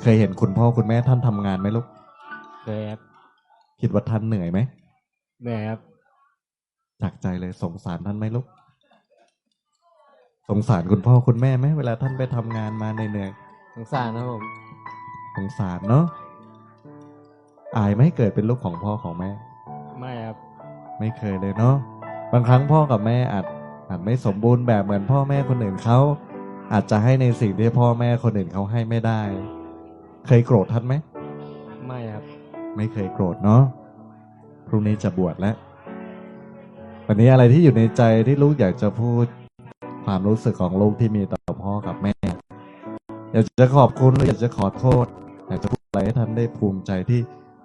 เคยเห็นคุณพ่อคุณแม่ท่านทำงานไหมลูกเคยครับคิดว่าท่านเหนื่อยไหมเหนื่อยครับจากใจเลยสงสารท่านไหมลูกสงสารคุณพ่อคุณแม่ไหมเวลาท่านไปทำงานมาเหนื่อยสงสารนะครับผมๆสงสารเนาะอายไหมเกิดเป็นลูกของพ่อของแม่ ไม่ครับ ไม่เคยเลยเนาะบางครั้งพ่อกับแม่อาจอาจไม่สมบูรณ์แบบเหมือนพ่อแม่คนอื่นเขาอาจจะให้ในสิ่งที่พ่อแม่คนอื่นเขาให้ไม่ได้ เคยโกรธท่านไหม ไม่ครับ ไม่เคยโกรธเนาะพรุ่งนี้จะบวชแล้ว วันนี้อะไรที่อยู่ในใจที่ลูกอยากจะพูดความรู้สึกของลูกที่มีต่อพ่อกับแม่ อยากจะขอบคุณหรืออยากจะขอโทษ อยากจะพูดอะไรให้ท่านได้ภูมิใจที่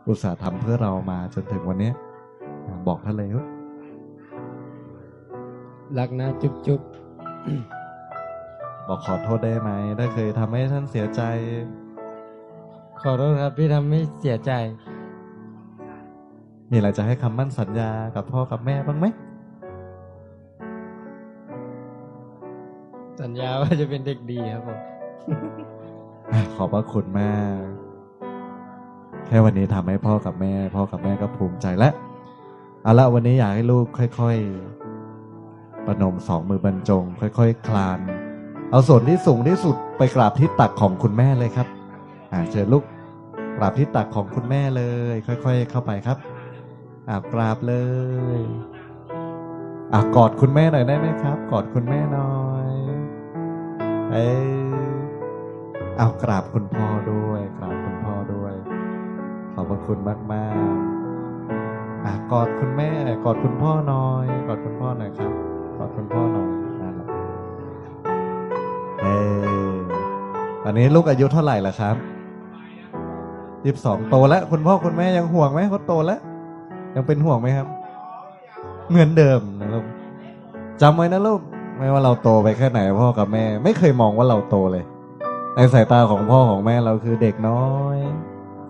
อุตส่าห์ทำเพื่อเรามาจนถึงวันนี้ บอกท่านเลยครับรักนะจุ๊บจุ๊บบอกขอโทษได้ไหม ถ้าเคยทำให้ท่านเสียใจ ขอโทษครับที่ทำให้เสียใจ มีอะไรจะให้คำมั่นสัญญากับพ่อกับแม่บ้างไหม สัญญาว่าจะเป็นเด็กดีครับผมขอบพระคุณมาก แค่วันนี้ทำให้พ่อกับแม่ พ่อกับแม่ก็ภูมิใจแล้วเอาละวันนี้อยากให้ลูกค่อย ๆ ประนมสองมือบรรจง ค่อย ๆ คลาน เอาส่วนที่สูงที่สุดไปกราบที่ตักของคุณแม่เลยครับ อ่าเชิญลูกกราบที่ตักของคุณแม่เลย ค่อย ๆ เข้าไปครับอ่ากราบเลยอ่ากอดคุณแม่หน่อยได้ไหมครับ กอดคุณแม่หน่อยเอ้ยเอากราบคุณพ่อด้วย กราบคุณพ่อด้วย ขอบพระคุณมากมากๆอะกอดคุณแม่ กอดคุณพ่อหน่อย กอดคุณพ่อหน่อยครับ กอดคุณพ่อหน่อยนั่นแหละเฮ้ตอนนี้ลูกอายุเท่าไหร่ละครับ ยี่สิบสองโตแล้วคุณพ่อคุณแม่ยังห่วงไหมเขาโตแล้ว ยังเป็นห่วงไหมครับ เหมือนเดิมนะลูกจำไว้นะลูกไม่ว่าเราโตไปแค่ไหนพ่อกับแม่ ไม่เคยมองว่าเราโตเลย ในสายตาของพ่อของแม่เราคือเด็กน้อย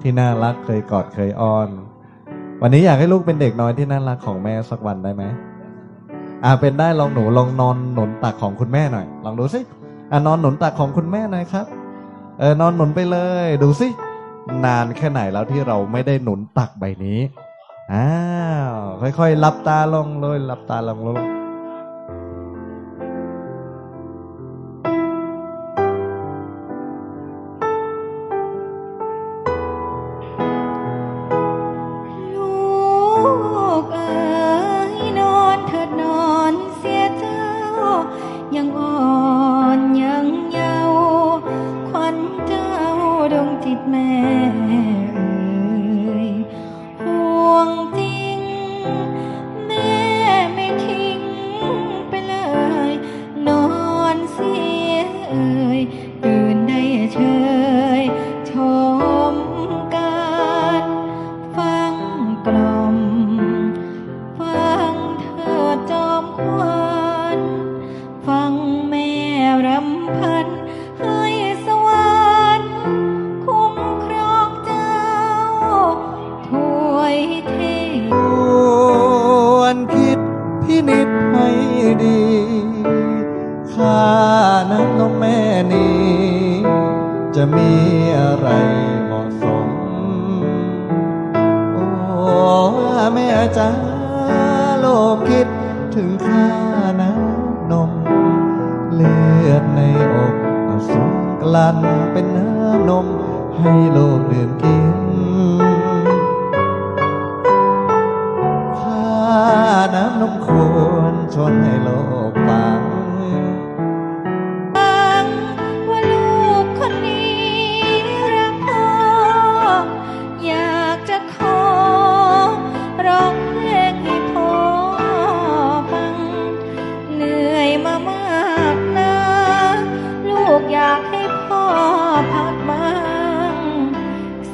ที่น่ารักเคยกอดเคยอ้อน วันนี้อยากให้ลูกเป็นเด็กน้อยที่น่ารักของแม่สักวันได้ไหมอ่าเป็นได้ลองหนูลองนอนหนุนตักของคุณแม่หน่อย ลองดูสิอ่านอนหนุนตักของคุณแม่หน่อยครับเออนอนหนุนไปเลย ดูสิ นานแค่ไหนแล้วที่เราไม่ได้หนุนตักใบนี้อ้าวค่อยๆหลับตาลงเลยหลับตาลงลง จะมีอะไรเหมาะสม โอ้แม่จ้าโลกคิดถึงค่าน้ำนม เลือดในอกผสมกลั่นเป็นน้ำนม ให้โลกดื่มกินค่าน้ำนมควรชนให้โลก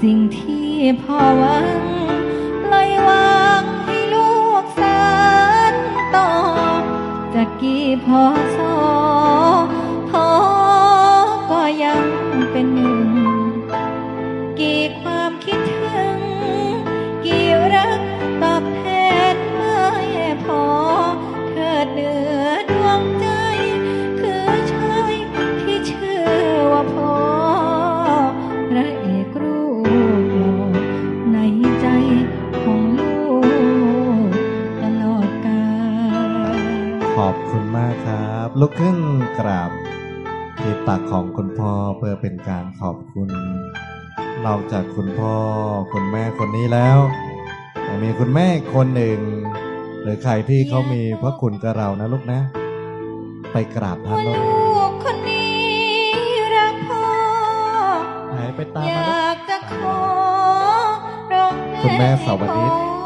สิ่งที่พ่อหวังปล่อยวางให้ลูกสานต่อจะกี่พอสอ ลุกขึ้นกราบที่ตักของคุณพ่อเพื่อเป็นการขอบคุณนอกจากคุณพ่อคุณแม่คนนี้แล้วยังมีคุณแม่อีกคนหนึ่ง หรือใครที่เขามีพระคุณกับเรานะลูกนะ ไปกราบท่านว่าลูกลูกคนนี้รักพ่อหายไปตามอมาลูกยากจะขอร้องเพลงคุณแม่สาวนิชให้พ่อ